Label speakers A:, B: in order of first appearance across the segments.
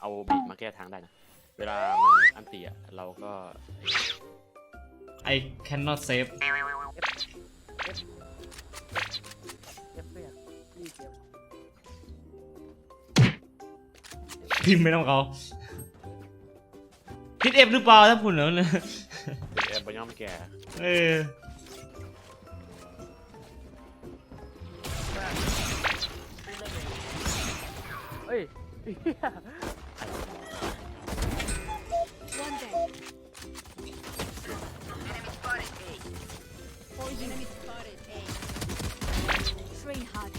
A: เอาบีมาแก้ทางได้นะ เวลามันอันตีอะเราก็
B: I cannot save
C: เอฟเฟกรีเกม
B: พิมพ์ไม่ต้องเขาพิดเอฟหรือเปล่าถ้าพูดแล้วเนี่ย
A: เป็นแอร์บย่อมแก่
B: เออ
C: เฮ้ย เหี้ย
D: One day. Enemy spotted A. Train hard.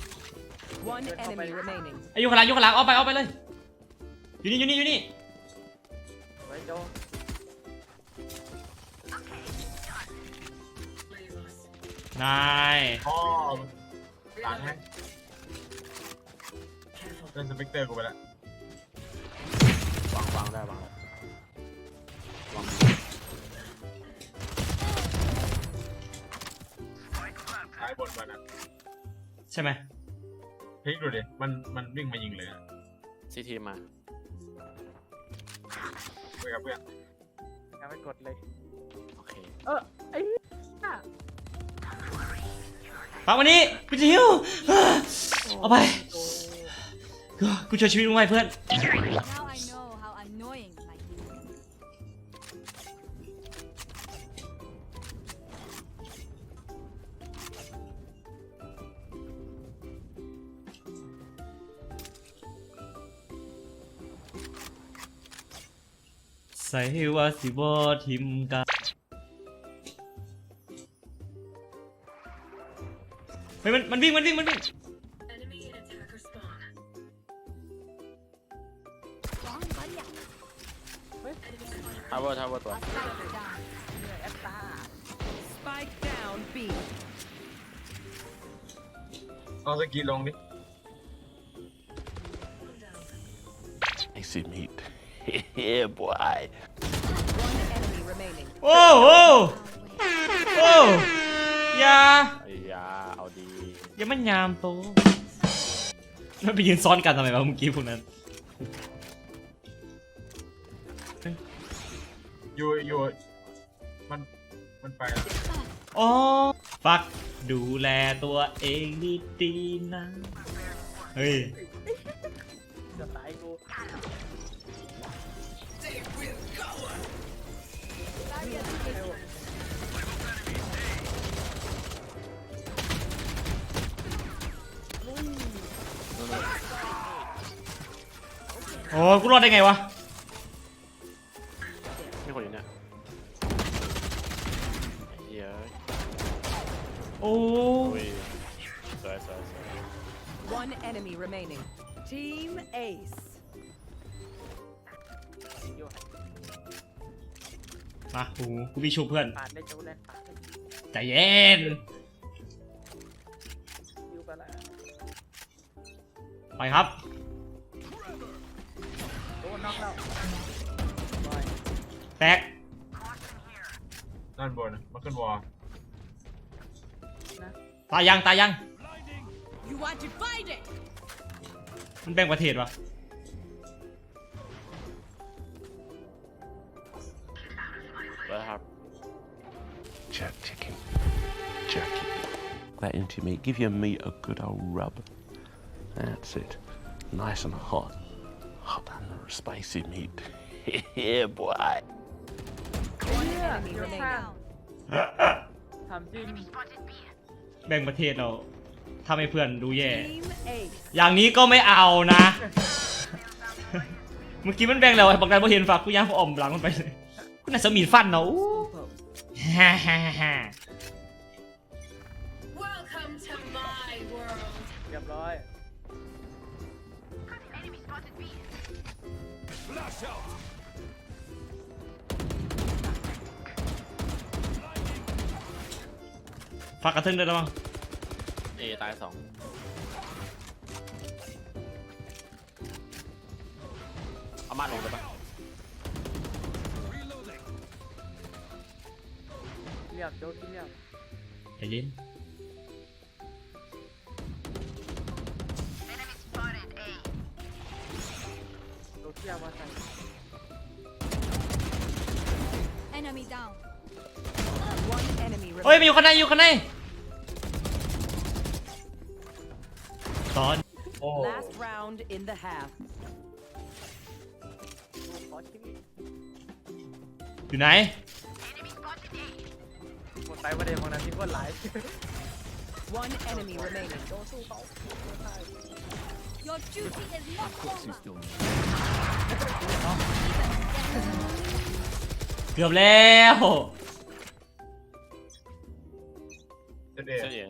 E: One enemy remaining.
B: ไอายุขางหลังอยุขางหลังเอาไปเอาไปเลย อยู่นี่อยู่นี่อยู่นี่
C: ไว้โจ
B: นาย
F: พ่อหลังให้เล่นสเปกเตอร์กูไปแล้ว
A: วางวาง ได้วางได้วาง
F: ซ้ายบนมันอะ
B: ใช่ไหม
F: พลิกดูดิ มัน มันวิ่งมายิงเลยอะ
A: ซีทีมา
F: เพื่อนกับเพื่อน
C: ยังไม่กดเลย
A: โอเค
C: เออไอ้เหี้ย
B: ฟังวันนี้กูจะหิวเอาไป
C: โอ้
B: กูกูช่วยชีวิตมึงไว้เพื่อน
D: Now I know
B: ใส่ว่าสิบอทิมกันเฮ้ยมันมันวิ่งมันวิ่งมันวิ่ง
D: Wrong buddy.
A: ทาวเวอร์ทาวเวอร์ตัว
D: I'll strike you down.
C: เนี่ยแอปตา
E: Spike down B.
F: เอาสกีลงดิ
A: ไอซี มีดเฮ้บอย
E: One enemy remaining.
B: โอ้โห
D: I'll wait.
B: โอ้อยา
A: ไอ้ยาเอาดี
B: อย่ามันยามโตแล้วไปยืนซ้อนกันทำไมวะเมื่อกี้พวกนั้น
F: อยู่อยู่มันมันไปแล้ว
B: อ๋อฟักดูแลตัวเองดีๆนะ เฮ้ย
C: จะตายกู
B: โอ้กูรอดได้ไงวะ
A: นี่คนอยู่เนี่ยไอ้เหี้ย
B: โอ้
A: โอ้ยสวยสวยสวย
E: One enemy remaining. Team Ace.
C: อยู่
B: มากูกูมีชูเพื่อน
C: ปาดได้โจเล่นปาดได้
B: ใจเย็น
C: ยูไปแล้ว
B: ไปครับ
C: โด นน็อกแล้วบอย
B: แตก
F: ด้านบนน่ะมันขึ้นวอล
B: ตายยังตายยัง
E: You want to fight it?
B: มันแบ่งประเทศวะ
A: แล้วครับ
G: Jerk chicken. Jerk it. That into meat. Give your meat a good old rub. That's it. Nice and hot. Hot and spicy meat. yeah, boy.
E: One
C: เหี้ย
E: enemy
C: เดี๋ยว
E: remaining.
C: ข้างทำจริง
B: แบ่งประเทศเราทำให้เพื่อนดูแย่
E: Team Ace.
B: อย่างนี้ก็ไม่เอานะ เมื่อกี้มันแบ่งแล้วไอ้บอกได้พอเห็นฝากกูย่างพออมหลังมันไปเลยกูน่าจะมีดฟันเนาะอู้ฮ่าฮ่าฮ่า ฝากกระเทิงด้วยนะมั้ง
A: เอตายสองเอามาลงเลยปะ
C: เรียบโจที่เรียบ
B: ใจเย็น
C: โจที่ เรียกว่าใส่
D: Enemy down.
E: One enemy
B: เฮ้ย
E: remaining.
B: มันอยู่ข้างในอยู่ข้างในตอน
F: โอ้
E: Last round in the half.
C: ขอที่นี่
B: อยู่ไหน
C: หมดไปประเด็นของนั้นที่คนหลาย
E: One enemy remaining.
D: Your duty is not over.
B: เกือบแล้ว
F: เด็ด
A: เฉลี่ย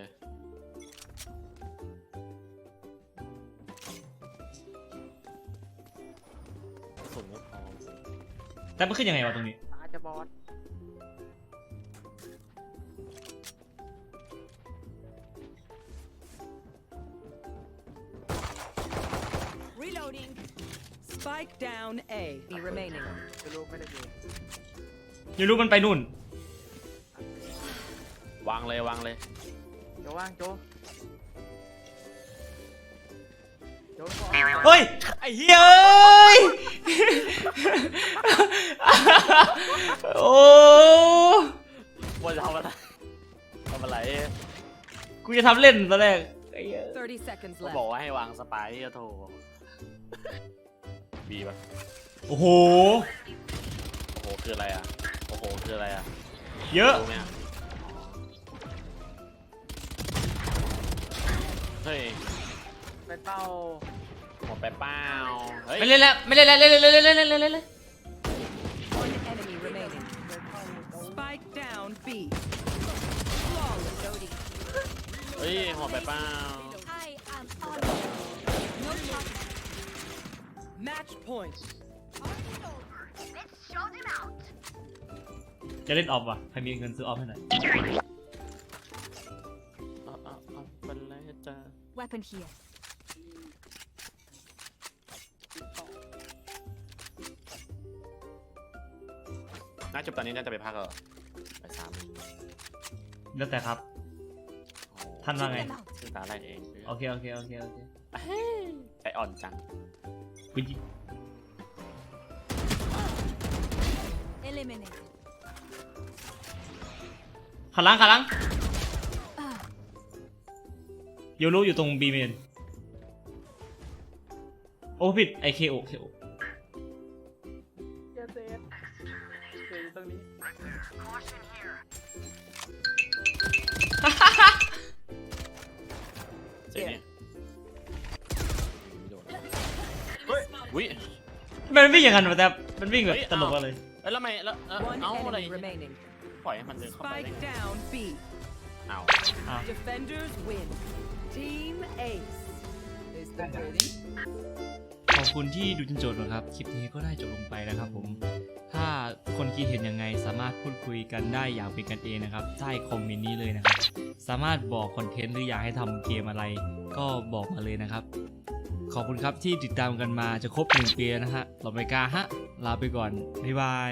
A: สุดไม่พอ
B: แต่มันขึ้นยังไงวะตรงนี้
C: ตาจะบอด
E: Spike down A. Be remaining.
C: จะรู้ไม่ได้ดู
B: อย่ารู้มันไปนู่น
A: วางเลยวางเลย
C: โจว่างโจโจขอ
B: เฮ้ย ไอ้เหี้ยเอ้ย โอ้
A: ว่าจะทำอะไรทำอะไร
B: กูจะทำเล่นตอนแรกไอ้เหี้ย
E: 30 seconds
A: ก็บอก
E: left.
A: ว่าให้วางสไปร์อะโถ บีป่ะ
B: โอ้โห
A: โอ้โหคืออะไรอะโอ้โหคืออะไรอะ
B: เยอะ
A: ไอะเฮ้ย
C: ไปเป้า
A: หมดไปเปล่าเฮ้ย
B: ไม่เล่นแล้วไม่เล่นแล้วเล่นเล่นเล่นเล่นเล่นเล่นเฮ้
A: ยหมดไปเปล่า
E: Match point.
D: Let's show them out.
B: จะเล่นออฟว่ะ ใครมีเงินซื้อออฟให้หน่อย
A: เอาเอาเอาไปเลยจ้า
D: Weapon here.
A: น่าจบตอนนี้น่าจะไปพักเหรอไปสาม
B: แล้วแต่ครับ
A: โอ้โห
B: ท่านว่าไง
D: Keep them out.
A: ซึ่งตาแรกเอง
B: โอเค โอเค โอเค โอเค
A: ใจอ่อนจัง
B: กูยิง
D: Eliminated.
B: ขาหลังขาหลัง
D: Ah,
B: โยรู้อยู่ตรงบีเมน โอ้ผิดไอเคโอเคโอ
A: วิ
B: มันวิ่งอย่างนั้นวะแต่มันวิ่งแบบตลกมากเลย
A: เอ้ยแล้วทำไมแล้วเอ้า
E: One
A: เอ้าอะไร
E: enemy remaining.
A: ปล่อยให้มันเดินเข้าไปได้
E: Spike
A: ไง
E: down B.
A: เอา
E: Defenders win. Team Ace. Is the ready?
B: ขอบคุณที่ดูจนจบนะครับ คลิปนี้ก็ได้จบลงไปนะครับผม ถ้าคนคิดเห็นยังไงสามารถพูดคุยกันได้อย่างเป็นกันเองนะครับ ใต้คอมเมนต์นี้เลยนะครับ สามารถบอกคอนเทนต์หรืออยากให้ทำเกมอะไร ก็บอกมาเลยนะครับ ขอบคุณครับที่ติดตามกันมาจะครบหนึ่งปีนะฮะต่อไปกาฮะ ลาไปก่อน บ๊ายบาย